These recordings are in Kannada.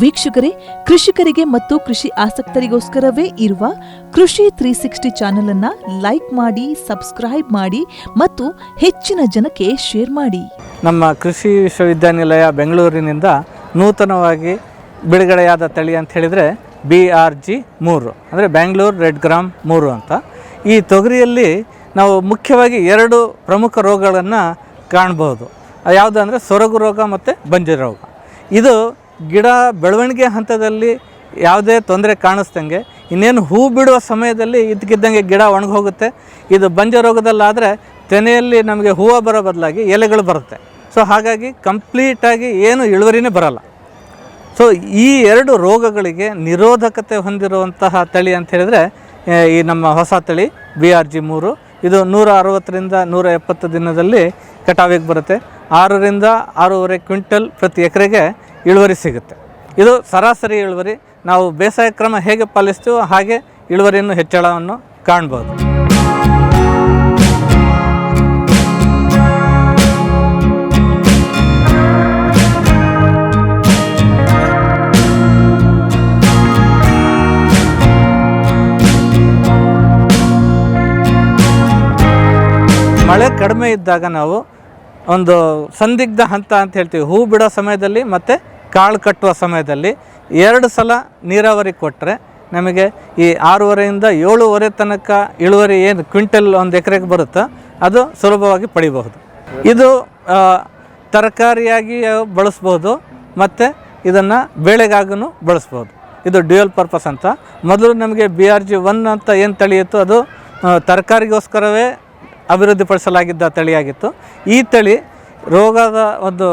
ವೀಕ್ಷಕರೇ, ಕೃಷಿಕರಿಗೆ ಮತ್ತು ಕೃಷಿ ಆಸಕ್ತರಿಗೋಸ್ಕರವೇ ಇರುವ ಕೃಷಿ ತ್ರೀ ಸಿಕ್ಸ್ಟಿ ಚಾನೆಲ್ ಅನ್ನ ಲೈಕ್ ಮಾಡಿ, ಸಬ್ಸ್ಕ್ರೈಬ್ ಮಾಡಿ ಮತ್ತು ಹೆಚ್ಚಿನ ಜನಕ್ಕೆ ಶೇರ್ ಮಾಡಿ. ನಮ್ಮ ಕೃಷಿ ವಿಶ್ವವಿದ್ಯಾನಿಲಯ ಬೆಂಗಳೂರಿನಿಂದ ನೂತನವಾಗಿ ಬಿಡುಗಡೆಯಾದ ತಳಿ ಅಂತ ಹೇಳಿದರೆ ಬಿ ಆರ್ ಜಿ ಮೂರು, ಅಂದರೆ ಬ್ಯಾಂಗ್ಳೂರು ರೆಡ್ ಗ್ರಾಮ್ ಮೂರು ಅಂತ. ಈ ತೊಗರಿಯಲ್ಲಿ ನಾವು ಮುಖ್ಯವಾಗಿ ಎರಡು ಪ್ರಮುಖ ರೋಗಗಳನ್ನು ಕಾಣ್ಬೋದು. ಯಾವುದು ಅಂದರೆ ಸೊರಗು ರೋಗ ಮತ್ತು ಬಂಜೆ ರೋಗ. ಇದು ಗಿಡ ಬೆಳವಣಿಗೆ ಹಂತದಲ್ಲಿ ಯಾವುದೇ ತೊಂದರೆ ಕಾಣಿಸ್ದಂಗೆ, ಇನ್ನೇನು ಹೂ ಬಿಡುವ ಸಮಯದಲ್ಲಿ ಇದಕ್ಕಿದ್ದಂಗೆ ಗಿಡ ಒಣಗೋಗುತ್ತೆ. ಇದು ಬಂಜ ರೋಗದಲ್ಲಾದರೆ ತೆನೆಯಲ್ಲಿ ನಮಗೆ ಹೂವು ಬರೋ ಬದಲಾಗಿ ಎಲೆಗಳು ಬರುತ್ತೆ. ಸೊ ಹಾಗಾಗಿ ಕಂಪ್ಲೀಟಾಗಿ ಏನು ಇಳುವರಿನೇ ಬರಲ್ಲ. ಸೊ ಈ ಎರಡು ರೋಗಗಳಿಗೆ ನಿರೋಧಕತೆ ಹೊಂದಿರುವಂತಹ ತಳಿ ಅಂತ ಹೇಳಿದರೆ ಈ ನಮ್ಮ ಹೊಸ ತಳಿ ಬಿ ಆರ್ ಜಿ ಮೂರು. ಇದು ನೂರ ಅರವತ್ತರಿಂದ ನೂರ ಎಪ್ಪತ್ತು ದಿನದಲ್ಲಿ ಕಟಾವಿಗೆ ಬರುತ್ತೆ. ಆರರಿಂದ ಆರೂವರೆ ಕ್ವಿಂಟಲ್ ಪ್ರತಿ ಎಕರೆಗೆ ಇಳುವರಿ ಸಿಗುತ್ತೆ. ಇದು ಸರಾಸರಿ ಇಳುವರಿ. ನಾವು ಬೇಸಾಯ ಕ್ರಮ ಹೇಗೆ ಪಾಲಿಸ್ತೀವೋ ಹಾಗೆ ಇಳುವರಿಯನ್ನು ಹೆಚ್ಚಳವನ್ನು ಕಾಣ್ಬೋದು. ಮಳೆ ಕಡಿಮೆ ಇದ್ದಾಗ ನಾವು ಒಂದು ಸಂದಿಗ್ಧ ಹಂತ ಅಂತ ಹೇಳ್ತೀವಿ. ಹೂ ಬಿಡೋ ಸಮಯದಲ್ಲಿ ಮತ್ತು ಕಾಳು ಕಟ್ಟುವ ಸಮಯದಲ್ಲಿ ಎರಡು ಸಲ ನೀರಾವರಿ ಕೊಟ್ಟರೆ ನಮಗೆ ಈ ಆರೂವರೆಯಿಂದ ಏಳುವರೆ ತನಕ ಇಳುವರಿ ಏನು ಕ್ವಿಂಟಲ್ ಒಂದು ಎಕರೆಗೆ ಬರುತ್ತೋ ಅದು ಸುಲಭವಾಗಿ ಪಡಿಬಹುದು. ಇದು ತರಕಾರಿಯಾಗಿ ಬಳಸ್ಬೋದು ಮತ್ತು ಇದನ್ನು ಬೇಳೆಗಾಗೂ ಬಳಸ್ಬೋದು. ಇದು ಡ್ಯೂಯಲ್ ಪರ್ಪಸ್ ಅಂತ. ಮೊದಲು ನಮಗೆ ಬಿ ಆರ್ ಜಿ ಒನ್ ಅಂತ ಏನು ತಳಿಯಿತ್ತು, ಅದು ತರಕಾರಿಗೋಸ್ಕರವೇ ಅಭಿವೃದ್ಧಿಪಡಿಸಲಾಗಿದ್ದ ತಳಿಯಾಗಿತ್ತು. ಈ ತಳಿ ರೋಗದ ಒಂದು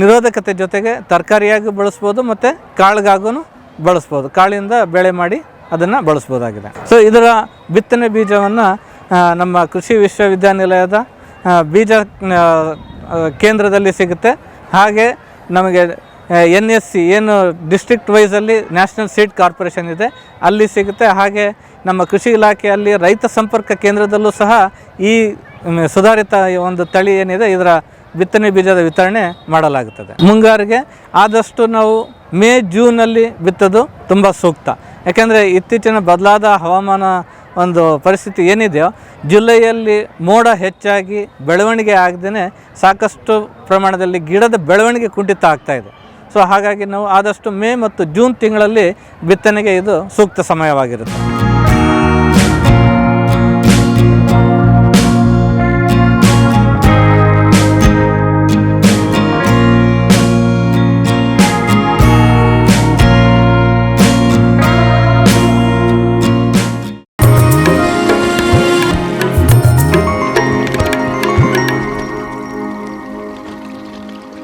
ನಿರೋಧಕತೆ ಜೊತೆಗೆ ತರಕಾರಿಯಾಗಿ ಬಳಸ್ಬೋದು ಮತ್ತು ಕಾಳಿಗಾಗೂ ಬಳಸ್ಬೋದು. ಕಾಳಿಂದ ಬೆಳೆ ಮಾಡಿ ಅದನ್ನು ಬಳಸ್ಬೋದಾಗಿದೆ. ಸೊ ಇದರ ಬಿತ್ತನೆ ಬೀಜವನ್ನು ನಮ್ಮ ಕೃಷಿ ವಿಶ್ವವಿದ್ಯಾನಿಲಯದ ಬೀಜ ಕೇಂದ್ರದಲ್ಲಿ ಸಿಗುತ್ತೆ. ಹಾಗೆ ನಮಗೆ ಎನ್ ಎಸ್ ಸಿ, ಏನು ಡಿಸ್ಟ್ರಿಕ್ಟ್ ವೈಸಲ್ಲಿ ನ್ಯಾಷನಲ್ ಸೀಡ್ ಕಾರ್ಪೊರೇಷನ್ ಇದೆ, ಅಲ್ಲಿ ಸಿಗುತ್ತೆ. ಹಾಗೆ ನಮ್ಮ ಕೃಷಿ ಇಲಾಖೆಯಲ್ಲಿ ರೈತ ಸಂಪರ್ಕ ಕೇಂದ್ರದಲ್ಲೂ ಸಹ ಈ ಸುಧಾರಿತ ಒಂದು ತಳಿ ಏನಿದೆ, ಇದರ ಬಿತ್ತನೆ ಬೀಜದ ವಿತರಣೆ ಮಾಡಲಾಗುತ್ತದೆ. ಮುಂಗಾರಿಗೆ ಆದಷ್ಟು ನಾವು ಮೇ ಜೂನಲ್ಲಿ ಬಿತ್ತೋದು ತುಂಬ ಸೂಕ್ತ. ಯಾಕೆಂದರೆ ಇತ್ತೀಚಿನ ಬದಲಾದ ಹವಾಮಾನ ಒಂದು ಪರಿಸ್ಥಿತಿ ಏನಿದೆಯೋ, ಜುಲೈಯಲ್ಲಿ ಮೋಡ ಹೆಚ್ಚಾಗಿ ಬೆಳವಣಿಗೆ ಆಗದೇ ಸಾಕಷ್ಟು ಪ್ರಮಾಣದಲ್ಲಿ ಗಿಡದ ಬೆಳವಣಿಗೆ ಕುಂಠಿತ ಆಗ್ತಾ ಇದೆ. ಸೊ, ಹಾಗಾಗಿ ನಾವು ಆದಷ್ಟು ಮೇ ಮತ್ತು ಜೂನ್ ತಿಂಗಳಲ್ಲಿ ಬಿತ್ತನೆಗೆ ಇದು ಸೂಕ್ತ ಸಮಯವಾಗಿರುತ್ತೆ.